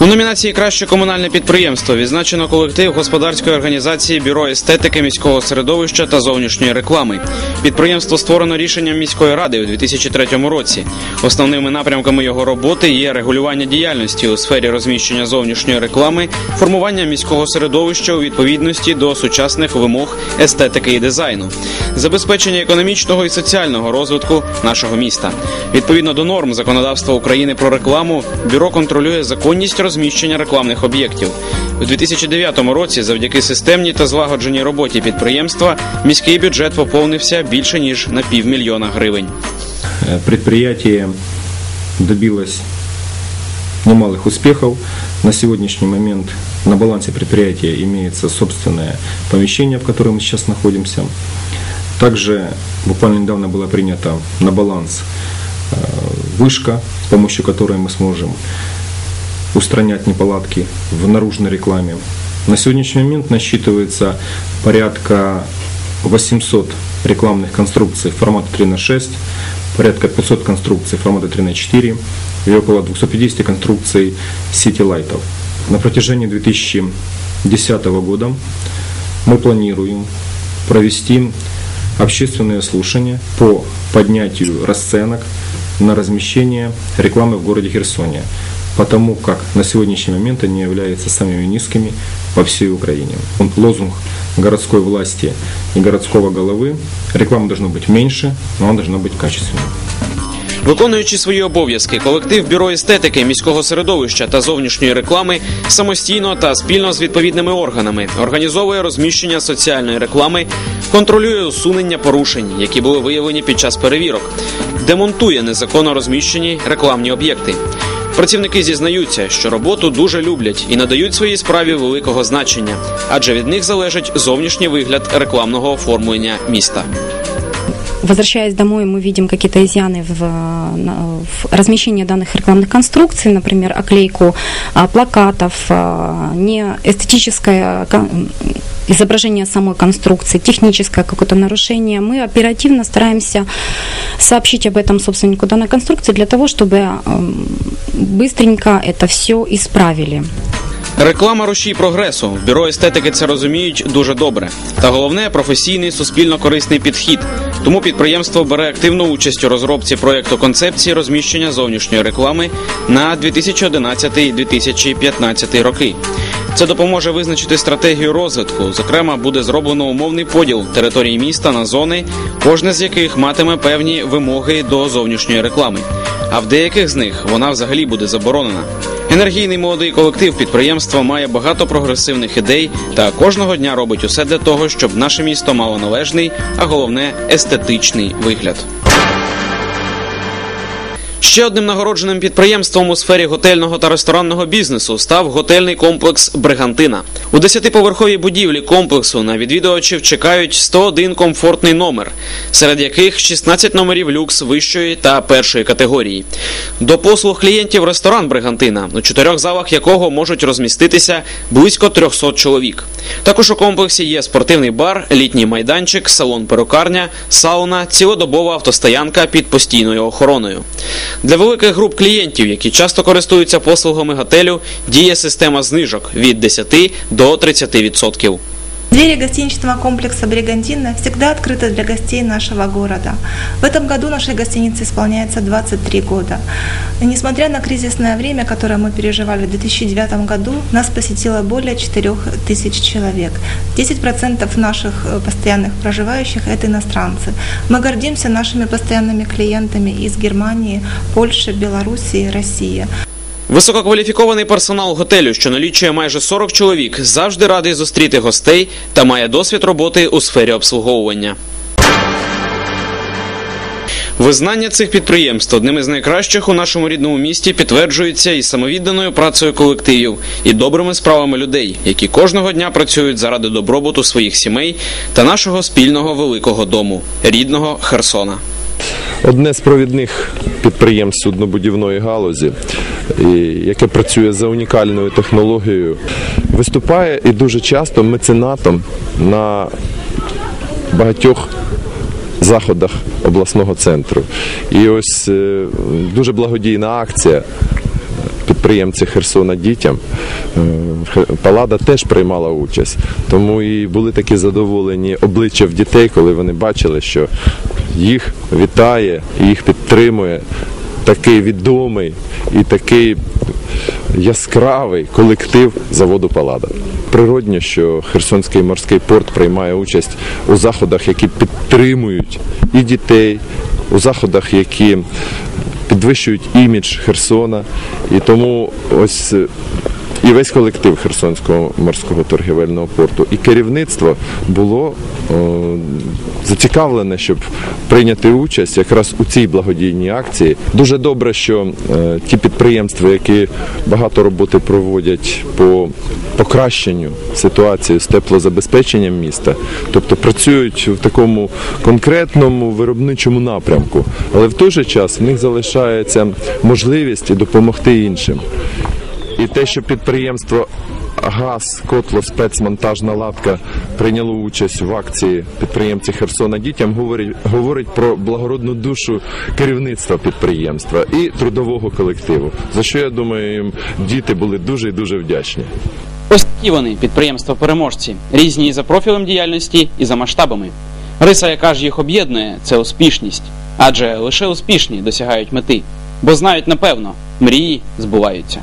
У номінації Краще комунальне підприємство відзначено колектив господарської організації Бюро естетики міського середовища та зовнішньої реклами. Підприємство створено рішенням міської ради у 2003 році. Основними напрямками його роботи є регулювання діяльності у сфері розміщення зовнішньої реклами, формування міського середовища у відповідності до сучасних вимог естетики і дизайну, забезпечення економічного і соціального розвитку нашого міста. Відповідно до норм законодавства України про рекламу, бюро контролює законність розміщення рекламних об'єктів. У 2009 році, завдяки системній та злагодженій роботі підприємства, міський бюджет поповнився більше ніж на півмільйона гривень. Э, Предприятие добилось немалых успехов. На сегодняшний момент на балансе предприятия имеется собственное помещение, в котором мы сейчас находимся. Также буквально недавно была принята на баланс э, вышка, с помощью которой мы сможем устранять неполадки в наружной рекламе. На сегодняшний момент насчитывается порядка 800 рекламных конструкций формата 3 на 6, порядка 500 конструкций формата 3 на 4 и около 250 конструкций сити-лайтов. На протяжении 2010 года мы планируем провести общественные слушания по поднятию расценок на размещение рекламы в городе Херсоне, потому как на сегодняшний момент они являются самыми низкими по всей Украине. Он лозунг городской власти и городского головы. Реклама должна быть меньше, но она должна быть качественной. Виконуючи свої обов'язки, колектив бюро естетики міського середовища та зовнішньої реклами самостійно та спільно з відповідними органами організовує розміщення соціальної реклами, контролює усунення порушень, які були виявлені під час перевірок, демонтує незаконно розміщені рекламні об'єкти. Працівники зізнаються, що роботу дуже люблять і надають своїй справі великого значення, адже від них залежить зовнішній вигляд рекламного оформлення міста. Возвращаясь домой, мы видим какие-то изъяны в, на- в размещении данных рекламных конструкций, например, оклейку а, плакатов, а, не эстетическое кон- изображение самой конструкции, техническое какое-то нарушение. Мы оперативно стараемся сообщить об этом собственнику данной конструкции для того, чтобы м, быстренько это все исправили. Реклама рушій прогресу. В бюро естетики це розуміють дуже добре. Та головне професійний суспільно корисний підхід. Тому підприємство бере активну участь у розробці проєкту концепції розміщення зовнішньої реклами на 2011-2015 роки. Це допоможе визначити стратегію розвитку. Зокрема, буде зроблено умовний поділ території міста на зони, кожне з яких матиме певні вимоги до зовнішньої реклами. А в деяких з них вона взагалі буде заборонена. Енергійний молодий колектив підприємства має багато прогресивних ідей та кожного дня робить усе для того, щоб наше місто мало належний, а головне естетичний вигляд. Ще одним нагородженим підприємством у сфері готельного та ресторанного бізнесу став готельний комплекс Бригантина. У 10-поверховій будівлі комплексу на відвідувачів чекають 101 комфортний номер, серед яких 16 номерів люкс вищої та першої категорії. До послуг клієнтів ресторан Бригантина, у чотирьох залах якого можуть розміститися близько 300 чоловік. Також у комплексі є спортивний бар, літній майданчик, салон перукарня, сауна, цілодобова автостоянка під постійною охороною. Для великих груп клієнтів, які часто користуються послугами готелю, діє система знижок від 10 до 30%. Двери гостиничного комплекса «Бригантина» всегда открыты для гостей нашего города. В этом году нашей гостинице исполняется 23 года. И несмотря на кризисное время, которое мы переживали в 2009 году, нас посетило более 4 тысяч человек. 10% наших э, постоянных проживающих – это иностранцы. Мы гордимся нашими постоянными клиентами из Германии, Польши, Белоруссии, России. Висококваліфікований персонал готелю, що налічує майже 40 чоловік, завжди радий зустріти гостей та має досвід роботи у сфері обслуговування. Визнання цих підприємств одним із найкращих у нашому рідному місті підтверджується і самовідданою працею колективів, і добрими справами людей, які кожного дня працюють заради добробуту своїх сімей та нашого спільного великого дому, рідного Херсона. Одне з провідних підприємств суднобудівної галузі, яке працює за унікальною технологією, виступає і дуже часто меценатом на багатьох заходах обласного центру. І ось е, дуже благодійна акція підприємці Херсона дітям. Е, Палада теж приймала участь. Тому і були такі задоволені обличчя в дітей, коли вони бачили, що їх вітає їх підтримує такий відомий і такий яскравий колектив заводу Палада. Природньо, що Херсонський морський порт приймає участь у заходах, які підтримують і дітей, у заходах, які підвищують імідж Херсона. І тому ось і весь колектив Херсонського морського торгівельного порту, і керівництво було о, зацікавлене, щоб прийняти участь якраз у цій благодійній акції. Дуже добре, що е, ті підприємства, які багато роботи проводять по покращенню ситуації з теплозабезпеченням міста, тобто працюють в такому конкретному виробничому напрямку, але в той же час в них залишається можливість допомогти іншим. І те, що підприємство ГАЗ, котло, спецмонтажна латка прийняло участь в акції підприємці Херсона дітям, говорить, говорить про благородну душу керівництва підприємства і трудового колективу. За що я думаю, їм діти були дуже і дуже вдячні. Ось такі вони підприємства переможці, різні і за профілем діяльності, і за масштабами. Риса, яка ж їх об'єднує, це успішність. Адже лише успішні досягають мети, бо знають напевно, мрії збуваються.